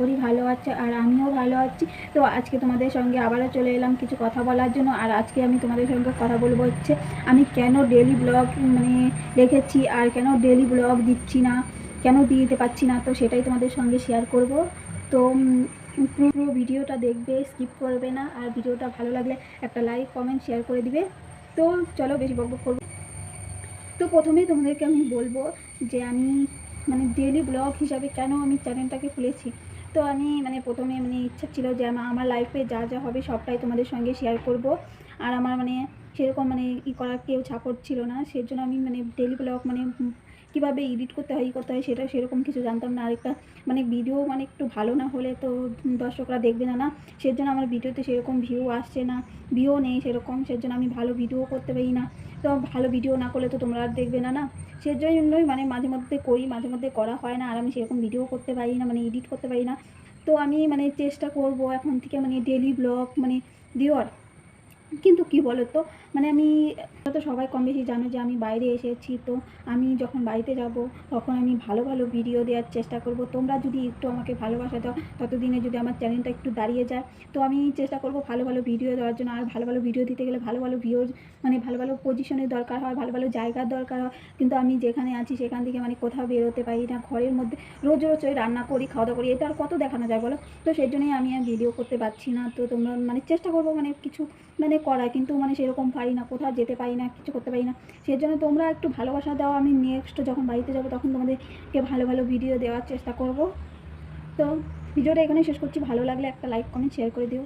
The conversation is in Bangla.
করি ভালো আছে আর আমিও ভালো আছি। তো আজকে তোমাদের সঙ্গে আবারও চলে এলাম কিছু কথা বলার জন্য। আর আজকে আমি তোমাদের সঙ্গে কথা বলব হচ্ছে, আমি কেন ডেলি ব্লগ মানে রেখেছি আর কেন ডেলি ব্লগ দিচ্ছি না, কেন দিয়ে দিতে পারছি না, তো সেটাই তোমাদের সঙ্গে শেয়ার করব। তো পুরো ভিডিওটা দেখবে স্কিপ করবে না। আর ভিডিওটা ভালো লাগলে একটা লাইক কমেন্ট শেয়ার করে দিবে। তো চলো বেশি বকবক করব তো প্রথমেই তোমাদেরকে আমি বলব যে আমি মানে ডেলি ব্লগ হিসাবে কেন আমি চ্যানেলটাকে খুলেছি? তো আমি মানে প্রথমে মানে ইচ্ছা ছিল যে আমার লাইফে যা যা হবে সবটাই তোমাদের সঙ্গে শেয়ার করব। আর আমার মানে সেরকম মানে ই করার কেউ সাপোর্ট ছিল না সেই জন্য আমি মানে ডেলি ব্লগ মানে কীভাবে এডিট করতে হয়, ই করতে হয় সেটা সেরকম কিছু জানতাম না। আরেকটা মানে ভিডিও মানে একটু ভালো না হলে তো দর্শকরা দেখবে না না সেই জন্য আমার ভিডিওতে সেরকম ভিউ আসছে না ভিউ নেই সেরকম সেই জন্য আমি ভালো ভিডিও করতে পারি না। তো ভালো ভিডিও না করলে তো তোমরা আর দেখবে না না। সেই জন্যই মানে মাঝে মধ্যে করি, মাঝে মধ্যে করা হয় না, আর আমি সেরকম ভিডিও করতে পারি না মানে এডিট করতে পারি না। তো আমি মানে চেষ্টা করব এখন থেকে মানে ডেলি ব্লগ মানে দেওয়ার। কিন্তু কি বলো তো মানে আমি, তো সবাই কম বেশি জানো যে আমি বাইরে এসেছি, তো আমি যখন বাড়িতে যাব, তখন আমি ভালো ভালো ভিডিও দেওয়ার চেষ্টা করব। তোমরা যদি একটু আমাকে ভালোবাসা দাও, ততদিনে যদি আমার চ্যানেলটা একটু দাঁড়িয়ে যায়, তো আমি চেষ্টা করব ভালো ভালো ভিডিও দেওয়ার জন্য। আর ভালো ভালো ভিডিও দিতে গেলে ভালো ভালো ভিউজ মানে ভালো ভালো পজিশনের দরকার হয়, ভালো ভালো জায়গার দরকার হয়। কিন্তু আমি যেখানে আছি, সেখান থেকে মানে কোথাও বেরোতে পারি না। ঘরের মধ্যে রোজ রোজ ওই রান্না করি খাওয়া দাওয়া করি, এটা আর কত দেখানো যায় বলো? তো সেই জন্যই আমি আর ভিডিও করতে পারছি না। তো তোমরা মানে চেষ্টা করব মানে কিছু মানে করা কিন্তু মানে সেরকম পারি না, কোথাও যেতে পারি না, কিছু করতে পারি না। সেই জন্য তোমরা একটু ভালোবাসা দাও, আমি নেক্সট যখন বাড়িতে যাব তখন তোমাদেরকে ভালো ভালো ভিডিও দেওয়ার চেষ্টা করব। তো ভিডিওটা এখানে শেষ করছি, ভালো লাগলে একটা লাইক কমেন্ট শেয়ার করে দিও।